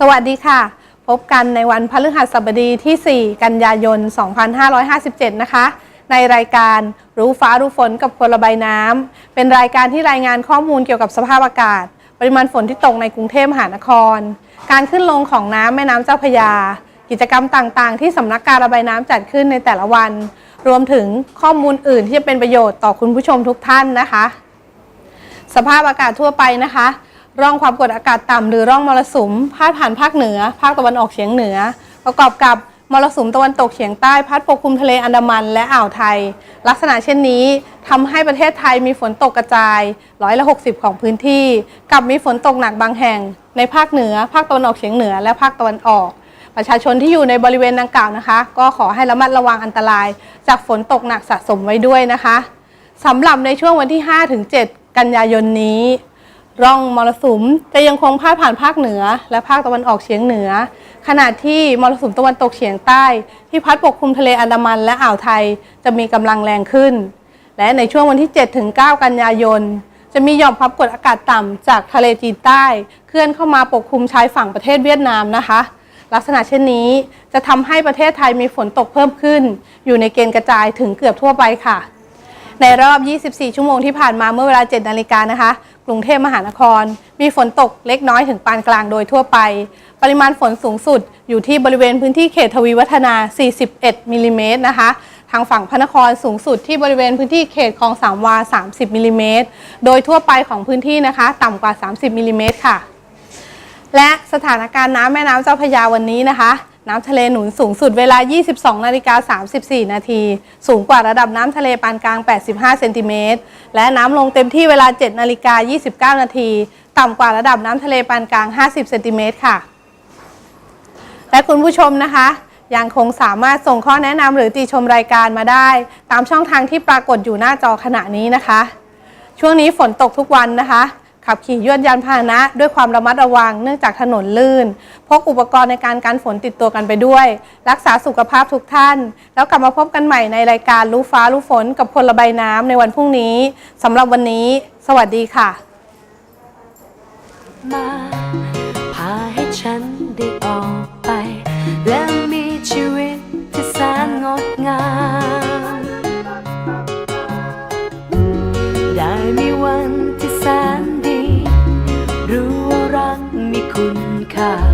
สวัสดีค่ะ พบกันในวันพฤหัสบดีที่ 4 กันยายน 2557 นะคะ ในรายการรู้ฟ้ารู้ฝนกับคนระบายน้ำ เป็นรายการที่รายงานข้อมูลเกี่ยวกับสภาพอากาศ ปริมาณฝนที่ตกในกรุงเทพมหานคร การขึ้นลงของน้ำแม่น้ำเจ้าพระยา กิจกรรมต่างๆ ที่สำนักการระบายน้ำจัดขึ้นในแต่ละวัน รวมถึงข้อมูลอื่นที่จะเป็นประโยชน์ต่อคุณผู้ชมทุกท่านนะคะ สภาพอากาศทั่วไปนะคะ ร่องความกดอากาศต่ำหรือร่องมรสุมพาดผ่านภาคเหนือ ภาคตะวันออกเฉียงเหนือ ประกอบกับมรสุมตะวันตกเฉียงใต้พัดปกคลุมทะเลอันดามันและอ่าวไทย ลักษณะเช่นนี้ทำให้ประเทศไทยมีฝนตกกระจายร้อยละ60 ของพื้นที่ กับมีฝนตกหนักบางแห่ง ในภาคเหนือ ภาคตะวันออกเฉียงเหนือ และภาคตะวันออก ประชาชนที่อยู่ในบริเวณดังกล่าวนะคะ ก็ขอให้ระมัดระวังอันตราย จากฝนตกหนักสะสมไว้ด้วยนะคะสำหรับในช่วงวันที่ 5-7 กันยายนนี้ ร่องมรสุมจะยังคงพาดผ่านภาคเหนือ และภาคตะวันออกเฉียงเหนือ ขณะที่มรสุมตะวันตกเฉียงใต้ ที่พัดปกคลุมทะเลอันดามันและอ่าวไทยจะมีกำลังแรงขึ้น และในช่วงวันที่7-9กันยายน จะมีหย่อมความกดอากาศต่ำจากทะเลจีนใต้ เคลื่อนเข้ามาปกคลุมชายฝั่งประเทศเวียดนามนะคะ ลักษณะเช่นนี้จะทำให้ประเทศไทยมีฝนตกเพิ่มขึ้น อยู่ในเกณฑ์กระจายถึงเกือบทั่วไปค่ะ ในรอบ 24 ชั่วโมงที่ผ่านมาเมื่อเวลา 7 นาฬิกานะคะ กรุงเทพมหานคร มีฝนตกเล็กน้อยถึงปานกลางโดยทั่วไป ปริมาณฝนสูงสุดอยู่ที่บริเวณพื้นที่เขตทวีวัฒนา 41มิลลิเมตรนะคะ ทางฝั่งพระนครสูงสุดที่บริเวณพื้นที่เขตคลองสามวา 30มิลลิเมตรโดยทั่วไปของพื้นที่นะคะ ต่ำกว่า 30มิลลิเมตรค่ะ และสถานการณ์น้ำแม่น้ำเจ้าพระยาวันนี้นะคะ น้ำทะเลหนุนสูงสุดเวลา 22 นาฬิกา 34 นาที สูงกว่าระดับน้ำทะเลปานกลาง 85 เซนติเมตร และน้ำลงเต็มที่เวลา 7 นาฬิกา 29 นาที ต่ำกว่าระดับน้ำทะเลปานกลาง 50 เซนติเมตรค่ะ และคุณผู้ชมนะคะ ยังคงสามารถส่งข้อแนะนำหรือติชมรายการมาได้ ตามช่องทางที่ปรากฏอยู่หน้าจอขณะนี้นะคะ ช่วงนี้ฝนตกทุกวันนะคะ ขับขี่ยวดยานพาหนะ ด้วยความระมัดระวังเนื่องจากถนนลื่น พกอุปกรณ์ในการกันฝนติดตัวกันไปด้วย รักษาสุขภาพทุกท่าน แล้วกลับมาพบกันใหม่ในรายการรู้ฟ้ารู้ฝนกับคนระบายน้ำในวันพรุ่งนี้สำหรับวันนี้ สวัสดีค่ะ มาพาให้ฉันได้ออกไปและ 가